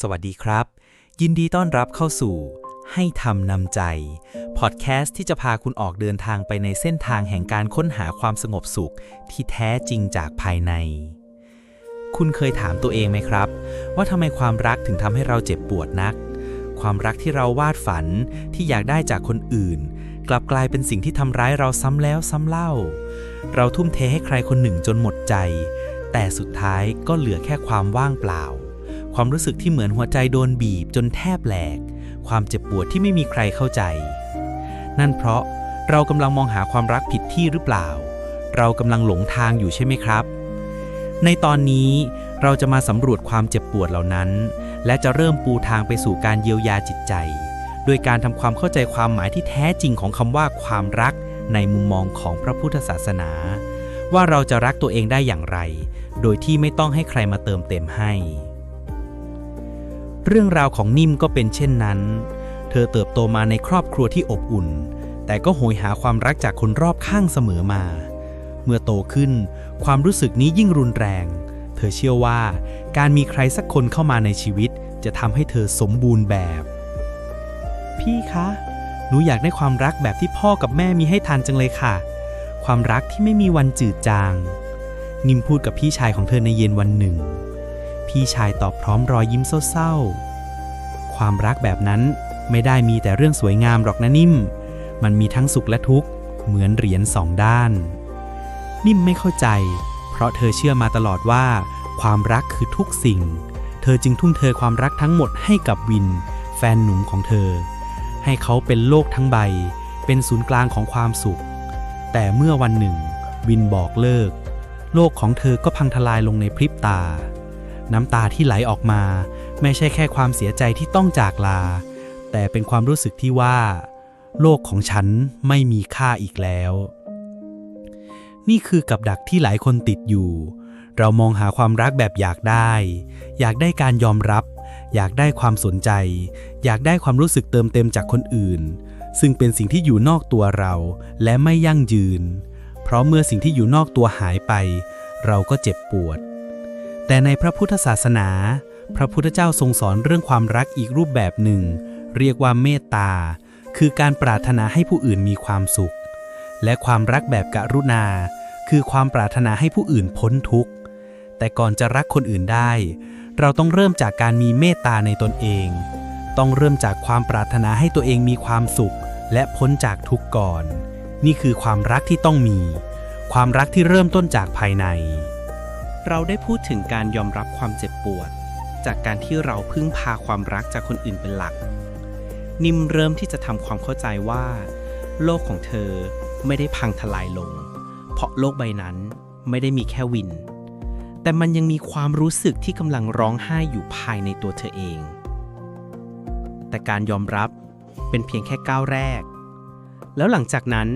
สวัสดีครับ ยินดีต้อนรับเข้าสู่ ให้ทำนำใจ พอดแคสต์ที่จะพาคุณออกเดินทางไปในเส้นทางแห่งการค้นหาความสงบสุขที่แท้จริงจากภายใน คุณเคยถามตัวเองไหมครับ ว่าทำไมความรักถึงทำให้เราเจ็บปวดนัก ความรักที่เราวาดฝันที่อยากได้จากคนอื่น กลับกลายเป็นสิ่งที่ทำร้ายเราซ้ำแล้วซ้ำเล่า เราทุ่มเทให้ใครคนหนึ่งจนหมดใจ แต่สุดท้ายก็เหลือแค่ความว่างเปล่า ความรู้สึกที่เหมือนหัวใจโดนบีบจนแทบแหลก ความเจ็บปวดที่ไม่มีใครเข้าใจ นั่นเพราะเรากำลังมองหาความรักผิดที่หรือเปล่า เรากำลังหลงทางอยู่ใช่ไหมครับ ในตอนนี้เราจะมาสำรวจความเจ็บปวดเหล่านั้น และจะเริ่มปูทางไปสู่การเยียวยาจิตใจ โดยการทำความเข้าใจความหมายที่แท้จริงของคำว่าความรักในมุมมองของพระพุทธศาสนา ว่าเราจะรักตัวเองได้อย่างไร โดยที่ไม่ต้องให้ใครมาเติมเต็มให้ เรื่องราวของนิ่มก็เป็นเช่นนั้น เธอเติบโตมาในครอบครัวที่อบอุ่น แต่ก็โหยหาความรักจากคนรอบข้างเสมอมา เมื่อโตขึ้น ความรู้สึกนี้ยิ่งรุนแรง เธอเชื่อว่า การมีใครสักคนเข้ามาในชีวิต จะทำให้เธอสมบูรณ์แบบ พี่คะ หนูอยากได้ความรักแบบที่พ่อกับแม่มีให้ทันจังเลยค่ะ ความรักที่ไม่มีวันจืดจาง นิมพูดกับพี่ชายของเธอในเย็นวันหนึ่ง พี่ชายตอบพร้อมรอยยิ้มเศร้าๆ ความรักแบบนั้นไม่ได้มีแต่เรื่องสวยงามหรอกนะนิ่ม มันมีทั้งสุขและทุกข์ เหมือนเหรียญสองด้าน นิ่มไม่เข้าใจ เพราะเธอเชื่อมาตลอดว่า ความรักคือทุกสิ่ง เธอจึงทุ่มเทความรักทั้งหมดให้กับวิน แฟนหนุ่มของเธอ ให้เขาเป็นโลกทั้งใบ เป็นศูนย์กลางของความสุข แต่เมื่อวันหนึ่ง วินบอกเลิก โลกของเธอก็พังทลายลงในพริบตา น้ำตาที่ไหลออกมา ไม่ใช่แค่ความเสียใจที่ต้องจากลา แต่เป็นความรู้สึกที่ว่า โลกของฉันไม่มีค่าอีกแล้ว นี่คือกับดักที่หลายคนติดอยู่ เรามองหาความรักแบบอยากได้ อยากได้การยอมรับ อยากได้ความสนใจ อยากได้ความรู้สึกเติมเต็มจากคนอื่น ซึ่งเป็นสิ่งที่อยู่นอกตัวเรา และไม่ยั่งยืน เพราะเมื่อสิ่งที่อยู่นอกตัวหายไป เราก็เจ็บปวด แต่ในพระพุทธศาสนา พระพุทธเจ้าทรงสอนเรื่องความรักอีกรูปแบบหนึ่ง เรียกว่าเมตตา คือการปรารถนาให้ผู้อื่นมีความสุข และความรักแบบกรุณา คือความปรารถนาให้ผู้อื่นพ้นทุกข์ แต่ก่อนจะรักคนอื่นได้ เราต้องเริ่มจากการมีเมตตาในตนเอง ต้องเริ่มจากความปรารถนาให้ตัวเองมีความสุข และพ้นจากทุกข์ก่อน นี่คือความรักที่ต้องมี ความรักที่เริ่มต้นจากภายใน เราได้พูดถึงการยอมรับความเจ็บปวด จากการที่เราพึ่งพาความรักจากคนอื่นเป็นหลัก นิมเริ่มที่จะทำความเข้าใจว่า โลกของเธอไม่ได้พังทลายลง เพราะโลกใบนั้นไม่ได้มีแค่วิน แต่มันยังมีความรู้สึกที่กำลังร้องไห้อยู่ภายในตัวเธอเอง แต่การยอมรับเป็นเพียงแค่ก้าวแรก แล้วหลังจากนั้น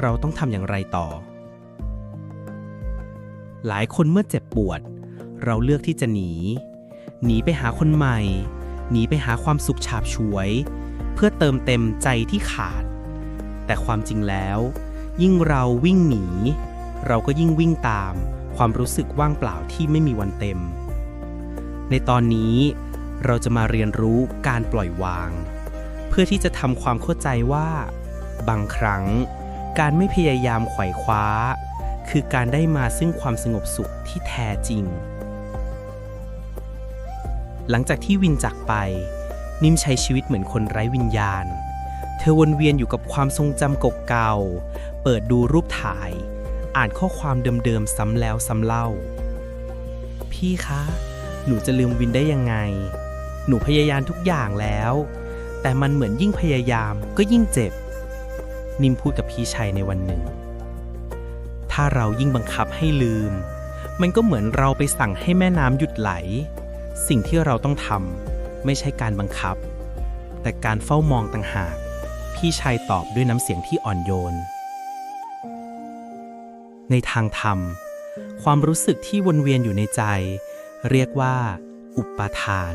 เราต้องทำอย่างไรต่อ หลายคนเมื่อเจ็บปวด เราเลือกที่จะหนี หนีไปหาคนใหม่ หนีไปหาความสุขฉาบฉวย เพื่อเติมเต็มใจที่ขาด แต่ความจริงแล้ว ยิ่งเราวิ่งหนี เราก็ยิ่งวิ่งตาม ความรู้สึกว่างเปล่าที่ไม่มีวันเต็ม ในตอนนี้เราจะมาเรียนรู้การปล่อยวาง เพื่อที่จะทำความเข้าใจว่า บางครั้ง การไม่พยายามไขว่คว้า คือการได้มาซึ่งความสงบสุขที่แท้จริง หลังจากที่วินจากไป นิ่มใช้ชีวิตเหมือนคนไร้วิญญาณ เธอวนเวียนอยู่กับความทรงจำเก่าๆเปิดดูรูปถ่าย อ่านข้อความเดิมๆซ้ำแล้วซ้ำเล่า พี่คะ หนูจะลืมวินได้ยังไง หนูพยายามทุกอย่างแล้ว แต่มันเหมือนยิ่งพยายามก็ยิ่งเจ็บ นิมพูดกับพี่ชัยในวันหนึ่ง ถ้าเรายิ่งบังคับให้ลืม มันก็เหมือนเราไปสั่งให้แม่น้ำหยุดไหล สิ่งที่เราต้องทำไม่ใช่การบังคับ แต่การเฝ้ามองต่างหาก พี่ชายตอบด้วยน้ำเสียงที่อ่อนโยน ในทางธรรม ความรู้สึกที่วนเวียนอยู่ในใจ เรียกว่า อุปทาน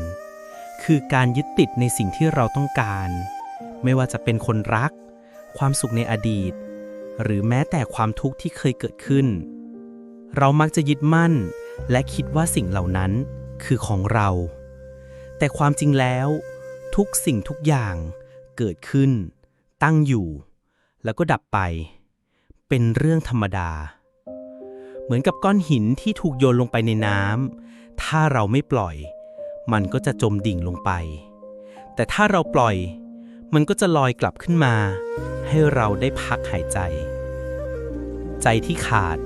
คือการยึดติดในสิ่งที่เราต้องการ ไม่ว่าจะเป็นคนรัก ความสุขในอดีต หรือแม้แต่ความทุกข์ที่เคยเกิดขึ้น เรามักจะยึดมั่น และคิดว่าสิ่งเหล่านั้นคือของเรา แต่ความจริงแล้ว ทุกสิ่งทุกอย่างเกิดขึ้น ตั้งอยู่ แล้วก็ดับไป เป็นเรื่องธรรมดา เหมือนกับก้อนหินที่ถูกโยนลงไปในน้ำถ้าเราไม่ปล่อย มันก็จะจมดิ่งลงไป แต่ถ้าเราปล่อยมันก็จะลอยกลับขึ้นมา ให้เราได้พักหายใจ ใจที่ขาด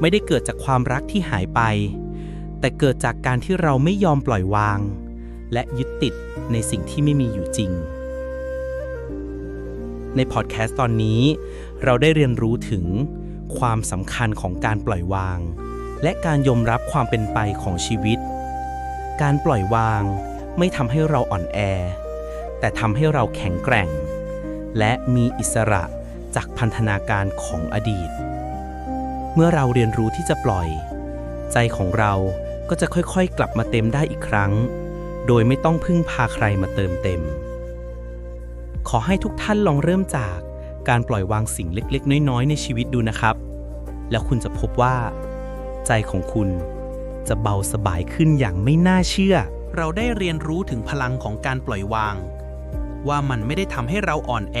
ไม่ได้เกิดจากความรักที่หายไป แต่เกิดจากการที่เราไม่ยอมปล่อยวาง และยึดติดในสิ่งที่ไม่มีอยู่จริง ในพอดแคสต์ตอนนี้ เราได้เรียนรู้ถึงความสำคัญของการปล่อยวาง และการยอมรับความเป็นไปของชีวิต การปล่อยวางไม่ทำให้เราอ่อนแอ แต่ทำให้เราแข็งแกร่ง และมีอิสระจากพันธนาการของอดีต มื่อเราเรียนรู้ที่จะปล่อย ใจของเราก็จะค่อยๆ กลับมาเต็มได้อีกครั้ง โดยไม่ต้องพึ่งพาใครมาเติมเต็ม ขอให้ทุกท่านลองเริ่มจากการปล่อยวางสิ่งเล็กๆ น้อยๆ ในชีวิตดูนะครับ แล้วคุณจะพบว่า ใจของคุณจะเบาสบายขึ้นอย่างไม่น่าเชื่อ เราได้เรียนรู้ถึงพลังของการปล่อยวาง ว่ามันไม่ได้ทำให้เราอ่อนแอ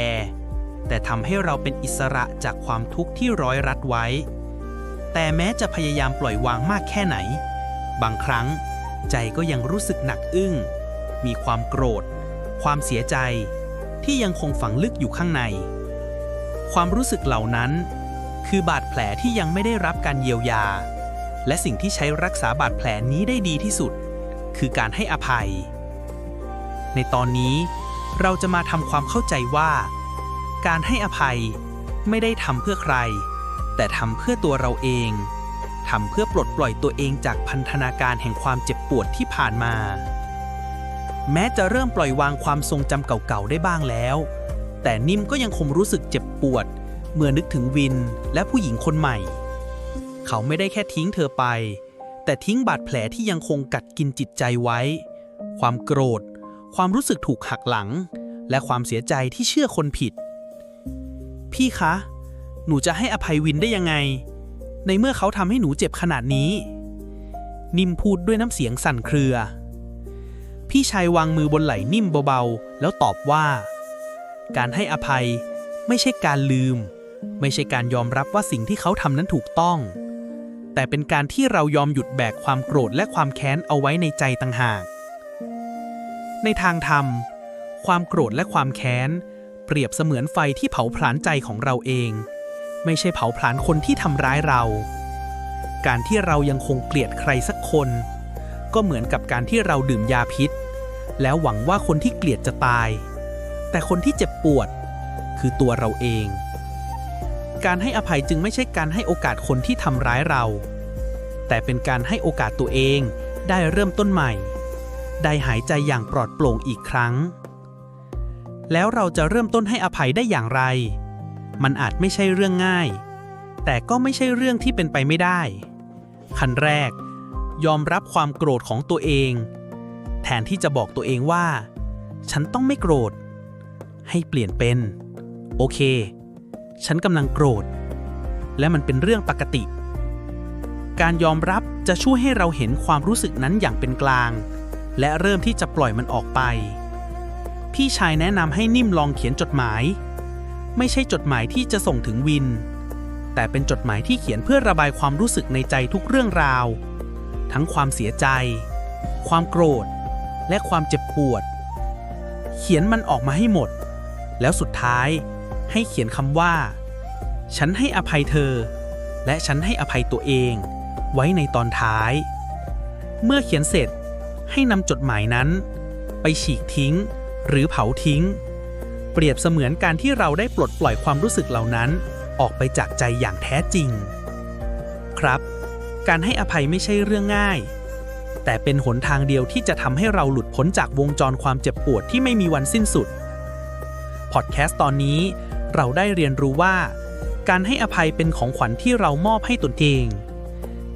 แต่ทำให้เราเป็นอิสระจากความทุกข์ที่ร้อยรัดไว้ แต่แม้จะพยายามปล่อยวางมากแค่ไหน บางครั้งใจก็ยังรู้สึกหนักอึ้ง มีความโกรธ ความเสียใจ ที่ยังคงฝังลึกอยู่ข้างใน ความรู้สึกเหล่านั้น คือบาดแผลที่ยังไม่ได้รับการเยียวยา และสิ่งที่ใช้รักษาบาดแผลนี้ได้ดีที่สุด คือการให้อภัย ในตอนนี้เราจะมาทำความเข้าใจว่า การให้อภัยไม่ได้ทำเพื่อใคร แต่ทำเพื่อตัวเราเองทำเพื่อปลดปล่อยตัวเองจากพันธนาการแห่งความเจ็บปวดที่ผ่านมา แม้จะเริ่มปล่อยวางความทรงจำเก่าๆได้บ้างแล้ว แต่นิ่มก็ยังคงรู้สึกเจ็บปวด เมื่อนึกถึงวินและผู้หญิงคนใหม่ เขาไม่ได้แค่ทิ้งเธอไป แต่ทิ้งบาดแผลที่ยังคงกัดกินจิตใจไว้ ความโกรธ ความรู้สึกถูกหักหลัง และความเสียใจที่เชื่อคนผิด พี่คะ หนูจะให้อภัยวินได้ยังไง ในเมื่อเขาทำให้หนูเจ็บขนาดนี้ นิ่มพูดด้วยน้ำเสียงสั่นเครือ พี่ชายวางมือบนไหล่นิ่มเบาๆ แล้วตอบว่า การให้อภัยไม่ใช่การลืม ไม่ใช่การยอมรับว่าสิ่งที่เขาทำนั้นถูกต้อง แต่เป็นการที่เรายอมหยุดแบกความโกรธและความแค้นเอาไว้ในใจต่างหาก ในทางธรรม ความโกรธและความแค้น เปรียบเสมือนไฟที่เผาผลาญใจของเราเอง ไม่ใช่เผาผลาญคนที่ทำร้ายเรา การที่เรายังคงเกลียดใครสักคน ก็เหมือนกับการที่เราดื่มยาพิษ แล้วหวังว่าคนที่เกลียดจะตาย แต่คนที่เจ็บปวด คือตัวเราเอง การให้อภัยจึงไม่ใช่การให้โอกาสคนที่ทำร้ายเรา แต่เป็นการให้โอกาสตัวเองได้เริ่มต้นใหม่ ได้หายใจอย่างปลอดโปร่งอีกครั้ง แล้วเราจะเริ่มต้นให้อภัยได้อย่างไร มันอาจไม่ใช่เรื่องง่าย แต่ก็ไม่ใช่เรื่องที่เป็นไปไม่ได้ขั้นแรก ยอมรับความโกรธของตัวเอง แทนที่จะบอกตัวเองว่า ฉันต้องไม่โกรธ ให้เปลี่ยนเป็น โอเค ฉันกำลังโกรธ และมันเป็นเรื่องปกติ การยอมรับจะช่วยให้เราเห็นความรู้สึกนั้นอย่างเป็นกลาง และเริ่มที่จะปล่อยมันออกไป พี่ชายแนะนำให้นิ่มลองเขียนจดหมาย ไม่ใช่จดหมายที่จะส่งถึงวิน แต่เป็นจดหมายที่เขียนเพื่อระบายความรู้สึกในใจทุกเรื่องราว ทั้งความเสียใจ ความโกรธ และความเจ็บปวด เขียนมันออกมาให้หมด แล้วสุดท้ายให้เขียนคำว่า ฉันให้อภัยเธอ และฉันให้อภัยตัวเอง ไว้ในตอนท้าย เมื่อเขียนเสร็จให้นำจดหมายนั้น ไปฉีกทิ้ง หรือเผาทิ้ง เปรียบเสมือนการที่เราได้ปลดปล่อยความรู้สึกเหล่านั้น ออกไปจากใจอย่างแท้จริง ครับ การให้อภัยไม่ใช่เรื่องง่าย แต่เป็นหนทางเดียวที่จะทำให้เราหลุดพ้นจากวงจรความเจ็บปวดที่ไม่มีวันสิ้นสุด พอดแคสต์ตอนนี้เราได้เรียนรู้ว่า การให้อภัยเป็นของขวัญที่เรามอบให้ตนเอง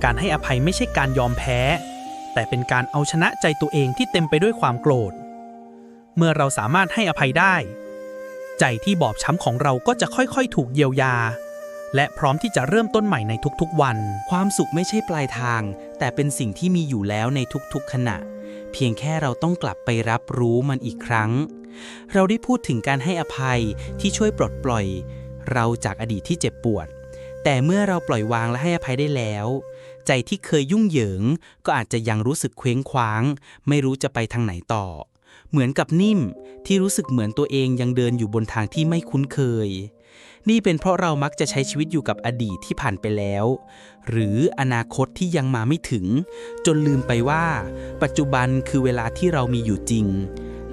การให้อภัยไม่ใช่การยอมแพ้ แต่เป็นการเอาชนะใจตัวเองที่เต็มไปด้วยความโกรธ เมื่อเราสามารถให้อภัยได้ ใจที่บอบช้ำของเราก็จะค่อยๆ ถูกเยียวยา และพร้อมที่จะเริ่มต้นใหม่ในทุกๆวัน ความสุขไม่ใช่ปลายทาง แต่เป็นสิ่งที่มีอยู่แล้วในทุกๆขณะเเพียงแค่เราต้องกลับไปรับรู้มันอีกครั้ง เราได้พูดถึงการให้อภัยที่ช่วยปลดปล่อย เราจากอดีตที่เจ็บปวด แต่เมื่อเราปล่อยวางและให้อภัยได้แล้ว ใจที่เคยยุ่งเหยิง ก็อาจจะยังรู้สึกเคว้งคว้าง ไม่รู้จะไปทางไหนต่อ เหมือนกับนิ่มที่รู้สึกเหมือนตัวเองยังเดินอยู่บนทางที่ไม่คุ้นเคย นี่เป็นเพราะเรามักจะใช้ชีวิตอยู่กับอดีตที่ผ่านไปแล้ว หรืออนาคตที่ยังมาไม่ถึง จนลืมไปว่า ปัจจุบันคือเวลาที่เรามีอยู่จริง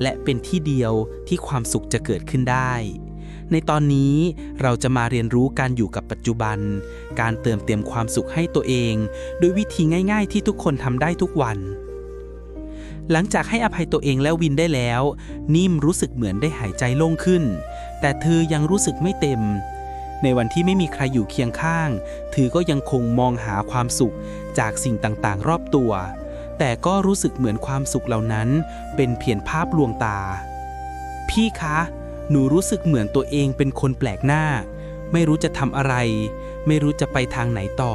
และเป็นที่เดียวที่ความสุขจะเกิดขึ้นได้ในตอนนี้เราจะมาเรียนรู้การอยู่กับปัจจุบัน การเติมเต็มความสุขให้ตัวเองด้วยวิธีง่ายๆที่ทุกคนทำได้ทุกวัน หลังจากให้อภัยตัวเองแล้ววินได้แล้ว นิ่มรู้สึกเหมือนได้หายใจโล่งขึ้น แต่เธอยังรู้สึกไม่เต็ม ในวันที่ไม่มีใครอยู่เคียงข้าง เธอก็ยังคงมองหาความสุขจากสิ่งต่างๆ รอบตัว แต่ก็รู้สึกเหมือนความสุขเหล่านั้น เป็นเพียงภาพลวงตา พี่คะ หนูรู้สึกเหมือนตัวเองเป็นคนแปลกหน้า ไม่รู้จะทำอะไร ไม่รู้จะไปทางไหนต่อ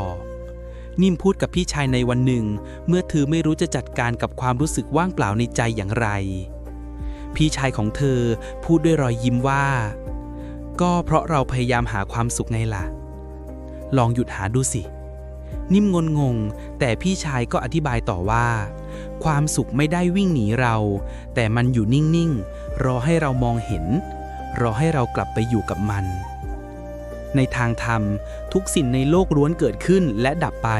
นิ่มพูดกับพี่ชายในวันหนึ่ง เมื่อเธอไม่รู้จะจัดการกับความรู้สึกว่างเปล่าในใจอย่างไร พี่ชายของเธอพูดด้วยรอยยิ้มว่า ก็เพราะเราพยายามหาความสุขไงล่ะ ลองหยุดหาดูสิ นิ่มงนงง แต่พี่ชายก็อธิบายต่อว่า ความสุขไม่ได้วิ่งหนีเรา แต่มันอยู่นิ่ง ๆ รอให้เรามองเห็น รอให้เรากลับไปอยู่กับมัน ในทางธรรม ทุกสิ่งในโลกล้วนเกิดขึ้นและดับไป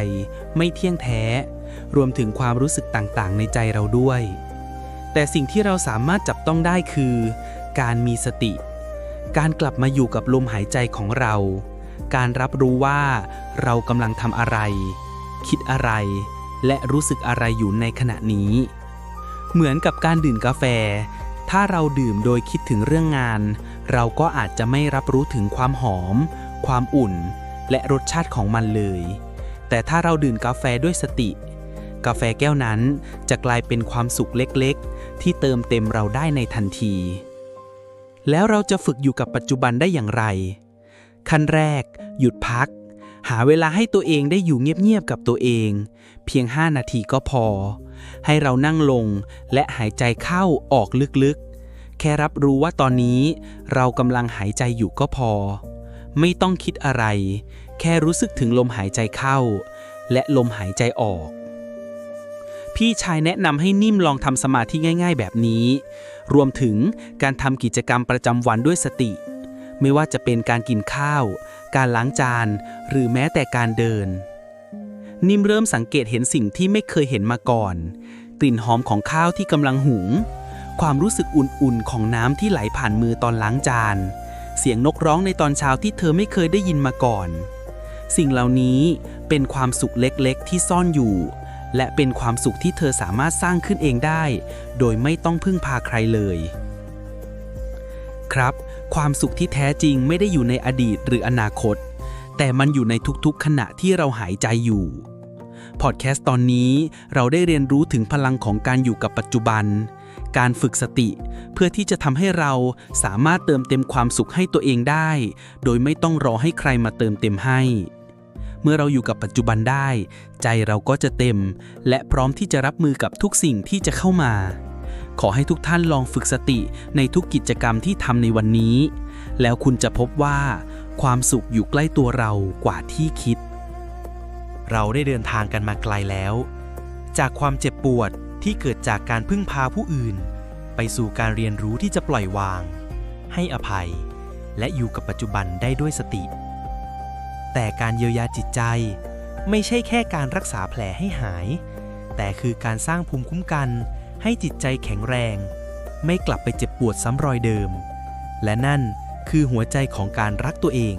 ไม่เที่ยงแท้ รวมถึงความรู้สึกต่างๆ ในใจเราด้วย แต่สิ่งที่เราสามารถจับต้องได้คือ การมีสติ การกลับมาอยู่กับลมหายใจของเรา การรับรู้ว่าเรากำลังทำอะไร คิดอะไร และรู้สึกอะไรอยู่ในขณะนี้ เหมือนกับการดื่มกาแฟถ้าเราดื่มโดยคิดถึงเรื่องงาน เราก็อาจจะไม่รับรู้ถึงความหอม ความอุ่น และรสชาติของมันเลย แต่ถ้าเราดื่มกาแฟด้วยสติ กาแฟแก้วนั้นจะกลายเป็นความสุขเล็กๆ ที่เติมเต็มเราได้ในทันที แล้วเราจะฝึกอยู่กับปัจจุบันได้อย่างไร ขั้นแรก หยุดพัก หาเวลาให้ตัวเองได้อยู่เงียบๆกับตัวเอง เพียง 5 นาทีก็พอ ให้เรานั่งลงและหายใจเข้าออกลึกๆแค่รับรู้ว่าตอนนี้เรากำลังหายใจอยู่ก็พอ ไม่ต้องคิดอะไร แค่รู้สึกถึงลมหายใจเข้า และลมหายใจออก พี่ชายแนะนำให้นิ่มลองทำสมาธิง่าย ๆ แบบนี้ รวมถึงการทำกิจกรรมประจำวันด้วยสติ ไม่ว่าจะเป็นการกินข้าว การล้างจาน หรือแม้แต่การเดิน นิ่มเริ่มสังเกตเห็นสิ่งที่ไม่เคยเห็นมาก่อน กลิ่นหอมของข้าวที่กำลังหุง ความรู้สึกอุ่นๆของน้ำที่ไหลผ่านมือตอนล้างจานเสียงนกร้องในตอนเช้าที่เธอไม่เคยได้ยินมาก่อน สิ่งเหล่านี้เป็นความสุขเล็กๆที่ซ่อนอยู่ และเป็นความสุขที่เธอสามารถสร้างขึ้นเองได้ โดยไม่ต้องพึ่งพาใครเลย ครับ ความสุขที่แท้จริงไม่ได้อยู่ในอดีตหรืออนาคต แต่มันอยู่ในทุกๆ ขณะที่เราหายใจอยู่พอดแคสต์ตอนนี้เราได้เรียนรู้ถึงพลังของการอยู่กับปัจจุบัน การฝึกสติ เพื่อที่จะทำให้เราสามารถเติมเต็มความสุขให้ตัวเองได้ โดยไม่ต้องรอให้ใครมาเติมเต็มให้ เมื่อเราอยู่กับปัจจุบันได้ ใจเราก็จะเต็ม และพร้อมที่จะรับมือกับทุกสิ่งที่จะเข้ามา ขอให้ทุกท่านลองฝึกสติในทุกกิจกรรมที่ทำในวันนี้ แล้วคุณจะพบว่า ความสุขอยู่ใกล้ตัวเรากว่าที่คิด เราได้เดินทางกันมาไกลแล้ว จากความเจ็บปวด ที่เกิดจากการพึ่งพาผู้อื่น ไปสู่การเรียนรู้ที่จะปล่อยวาง ให้อภัย และอยู่กับปัจจุบันได้ด้วยสติ แต่การเยียวยาจิตใจ ไม่ใช่แค่การรักษาแผลให้หาย แต่คือการสร้างภูมิคุ้มกันให้จิตใจแข็งแรง ไม่กลับไปเจ็บปวดซ้ำรอยเดิม และนั่นคือหัวใจของการรักตัวเอง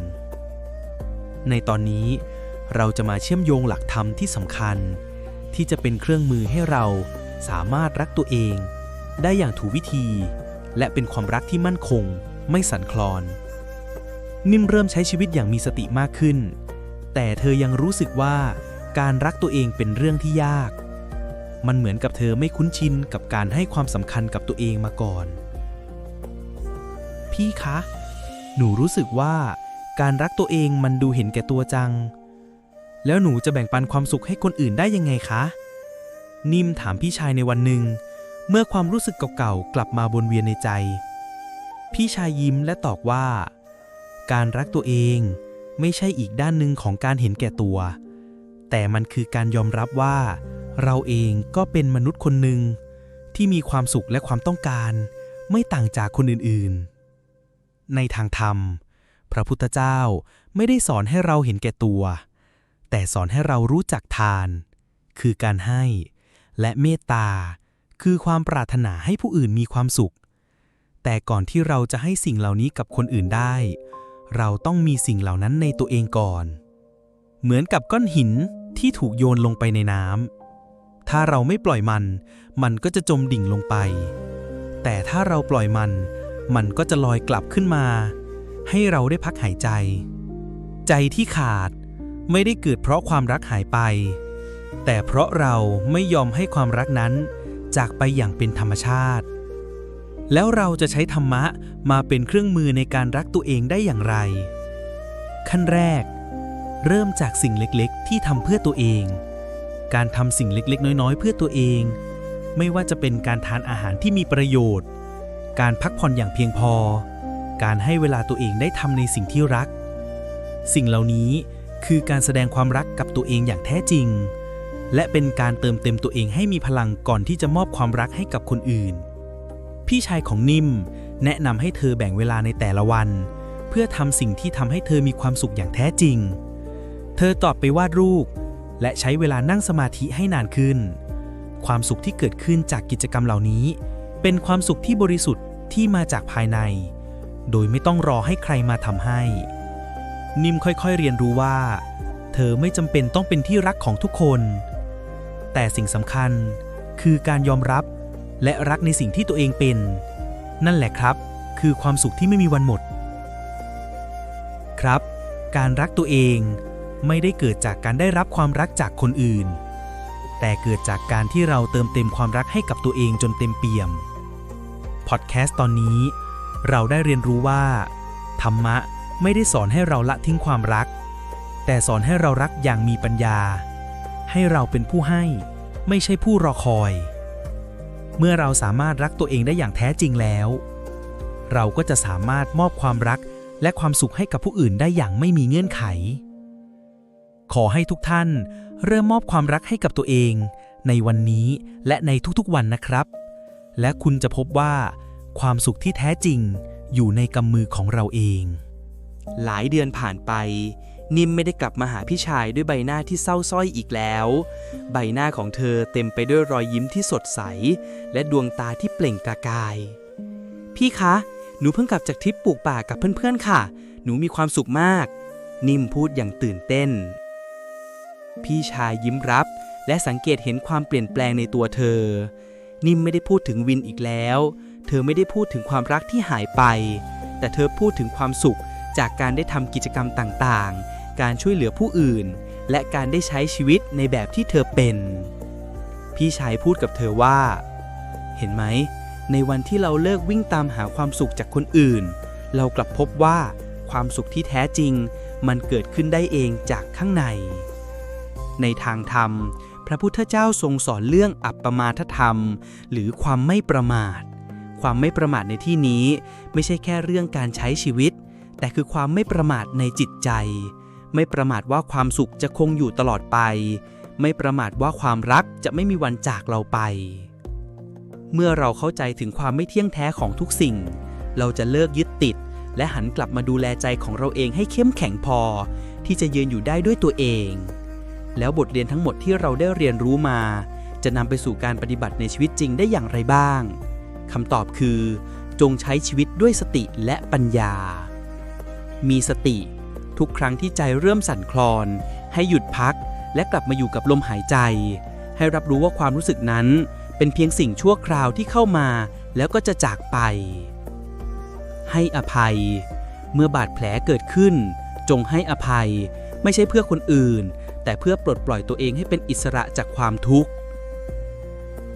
ในตอนนี้เราจะมาเชื่อมโยงหลักธรรมที่สำคัญ ที่จะเป็นเครื่องมือให้เรา สามารถรักตัวเอง ได้อย่างถูกวิธี และเป็นความรักที่มั่นคง ไม่สั่นคลอน นิ่มเริ่มใช้ชีวิตอย่างมีสติมากขึ้น แต่เธอยังรู้สึกว่าการรักตัวเองเป็นเรื่องที่ยาก มันเหมือนกับเธอไม่คุ้นชินกับการให้ความสำคัญกับตัวเองมาก่อน พี่คะ หนูรู้สึกว่าการรักตัวเองมันดูเห็นแก่ตัวจัง แล้วหนูจะแบ่งปันความสุขให้คนอื่นได้ยังไงคะ นิ่มถามพี่ชายในวันหนึ่ง เมื่อความรู้สึกเก่าๆกลับมาวนเวียนในใจ พี่ชายยิ้มและตอบว่า การรักตัวเองไม่ใช่อีกด้านหนึ่งของการเห็นแก่ตัว แต่มันคือการยอมรับว่า เราเองก็เป็นมนุษย์คนหนึ่ง ที่มีความสุขและความต้องการ ไม่ต่างจากคนอื่นๆ ในทางธรรม พระพุทธเจ้าไม่ได้สอนให้เราเห็นแก่ตัว แต่สอนให้เรารู้จักทาน คือการให้ และเมตตา คือความปรารถนาให้ผู้อื่นมีความสุข แต่ก่อนที่เราจะให้สิ่งเหล่านี้กับคนอื่นได้ เราต้องมีสิ่งเหล่านั้นในตัวเองก่อน เหมือนกับก้อนหินที่ถูกโยนลงไปในน้ำถ้าเราไม่ปล่อยมัน มันก็จะจมดิ่งลงไป แต่ถ้าเราปล่อยมัน มันก็จะลอยกลับขึ้นมา ให้เราได้พักหายใจ ใจที่ขาดไม่ได้เกิดเพราะความรักหายไป แต่เพราะเราไม่ยอมให้ความรักนั้น จากไปอย่างเป็นธรรมชาติ แล้วเราจะใช้ธรรมะมาเป็นเครื่องมือในการรักตัวเองได้อย่างไร ขั้นแรก เริ่มจากสิ่งเล็กๆ ที่ทำเพื่อตัวเอง การทำสิ่งเล็กๆ น้อยๆ เพื่อตัวเอง ไม่ว่าจะเป็นการทานอาหารที่มีประโยชน์ การพักผ่อนอย่างเพียงพอ การให้เวลาตัวเองได้ทำในสิ่งที่รัก สิ่งเหล่านี้คือการแสดงความรักกับตัวเองอย่างแท้จริง และเป็นการเติมเต็มตัวเองให้มีพลังก่อนที่จะมอบความรักให้กับคนอื่น พี่ชายของนิ่มแนะนำให้เธอแบ่งเวลาในแต่ละวัน เพื่อทำสิ่งที่ทำให้เธอมีความสุขอย่างแท้จริง เธอตอบไปวาดรูป และใช้เวลานั่งสมาธิให้นานขึ้น ความสุขที่เกิดขึ้นจากกิจกรรมเหล่านี้ เป็นความสุขที่บริสุทธิ์ที่มาจากภายใน โดยไม่ต้องรอให้ใครมาทำให้ นิ่มค่อยๆเรียนรู้ว่า เธอไม่จำเป็นต้องเป็นที่รักของทุกคน แต่สิ่งสำคัญคือการยอมรับและรักในสิ่งที่ตัวเองเป็น นั่นแหละครับ คือความสุขที่ไม่มีวันหมด ครับ การรักตัวเองไม่ได้เกิดจากการได้รับความรักจากคนอื่น แต่เกิดจากการที่เราเติมเต็มความรักให้กับตัวเองจนเต็มเปี่ยม พอดแคสต์ตอนนี้เราได้เรียนรู้ว่า ธรรมะไม่ได้สอนให้เราละทิ้งความรัก แต่สอนให้เรารักอย่างมีปัญญา ให้เราเป็นผู้ให้ ไม่ใช่ผู้รอคอย เมื่อเราสามารถรักตัวเองได้อย่างแท้จริงแล้ว เราก็จะสามารถมอบความรักและความสุขให้กับผู้อื่นได้อย่างไม่มีเงื่อนไข ขอให้ทุกท่านเริ่มมอบความรักให้กับตัวเอง ในวันนี้และในทุกๆวันนะครับ และคุณจะพบว่า ความสุขที่แท้จริงอยู่ในกำมือของเราเอง หลายเดือนผ่านไป นิ่มไม่ได้กลับมาหาพี่ชายด้วยใบหน้าที่เศร้าสร้อยอีกแล้ว ใบหน้าของเธอเต็มไปด้วยรอยยิ้มที่สดใส และดวงตาที่เปล่งประกาย พี่คะ หนูเพิ่งกลับจากทริปปลูกป่ากับเพื่อนๆค่ะ หนูมีความสุขมาก นิ่มพูดอย่างตื่นเต้น พี่ชายยิ้มรับ และสังเกตเห็นความเปลี่ยนแปลงในตัวเธอ นิ่มไม่ได้พูดถึงวินอีกแล้ว เธอไม่ได้พูดถึงความรักที่หายไป แต่เธอพูดถึงความสุขจากการได้ทำกิจกรรมต่างๆ การช่วยเหลือผู้อื่น และการได้ใช้ชีวิตในแบบที่เธอเป็น พี่ชายพูดกับเธอว่า เห็นไหม ในวันที่เราเลิกวิ่งตามหาความสุขจากคนอื่น เรากลับพบว่าความสุขที่แท้จริง มันเกิดขึ้นได้เองจากข้างใน ในทางธรรม พระพุทธเจ้าทรงสอนเรื่องอัปปมาทธรรม หรือความไม่ประมาท ความไม่ประมาทในที่นี้ ไม่ใช่แค่เรื่องการใช้ชีวิต แต่คือความไม่ประมาทในจิตใจ ไม่ประมาทว่าความสุขจะคงอยู่ตลอดไป ไม่ประมาทว่าความรักจะไม่มีวันจากเราไป เมื่อเราเข้าใจถึงความไม่เที่ยงแท้ของทุกสิ่ง เราจะเลิกยึดติด และหันกลับมาดูแลใจของเราเองให้เข้มแข็งพอ ที่จะยืนอยู่ได้ด้วยตัวเอง แล้วบทเรียนทั้งหมดที่เราได้เรียนรู้มา จะนำไปสู่การปฏิบัติในชีวิตจริงได้อย่างไรบ้างคำตอบคือ จงใช้ชีวิตด้วยสติและปัญญา มีสติ ทุกครั้งที่ใจเริ่มสั่นคลอน ให้หยุดพัก และกลับมาอยู่กับลมหายใจ ให้รับรู้ว่าความรู้สึกนั้น เป็นเพียงสิ่งชั่วคราวที่เข้ามา แล้วก็จะจากไป ให้อภัย เมื่อบาดแผลเกิดขึ้น จงให้อภัย ไม่ใช่เพื่อคนอื่น แต่เพื่อปลดปล่อยตัวเองให้เป็นอิสระจากความทุกข์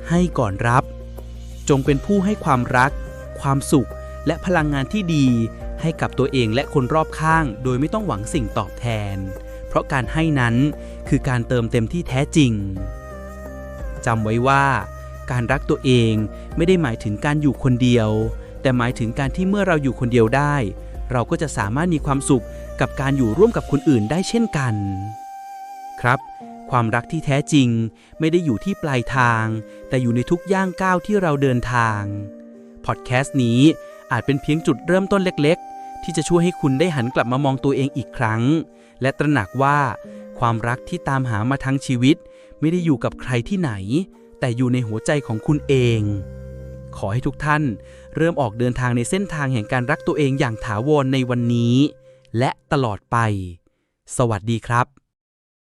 ให้ก่อนรับ จงเป็นผู้ให้ความรัก ความสุขและพลังงานที่ดี ให้กับตัวเองและคนรอบข้าง โดยไม่ต้องหวังสิ่งตอบแทน เพราะการให้นั้นคือการเติมเต็มที่แท้จริงจำไว้ว่า การรักตัวเองไม่ได้หมายถึงการอยู่คนเดียว แต่หมายถึงการที่เมื่อเราอยู่คนเดียวได้ เราก็จะสามารถมีความสุขกับการอยู่ร่วมกับคนอื่นได้เช่นกัน ครับ ความรักที่แท้จริงไม่ได้อยู่ที่ปลายทาง แต่อยู่ในทุกย่างก้าวที่เราเดินทางพอดแคสต์นี้อาจเป็นเพียงจุดเริ่มต้นเล็กๆ ที่จะช่วยให้คุณได้หันกลับมามองตัวเองอีกครั้ง และตระหนักว่าความรักที่ตามหามาทั้งชีวิต ไม่ได้อยู่กับใครที่ไหน แต่อยู่ในหัวใจของคุณเอง ขอให้ทุกท่าน เริ่มออกเดินทางในเส้นทางแห่งการรักตัวเองอย่างถาวรในวันนี้ และตลอดไป สวัสดีครับ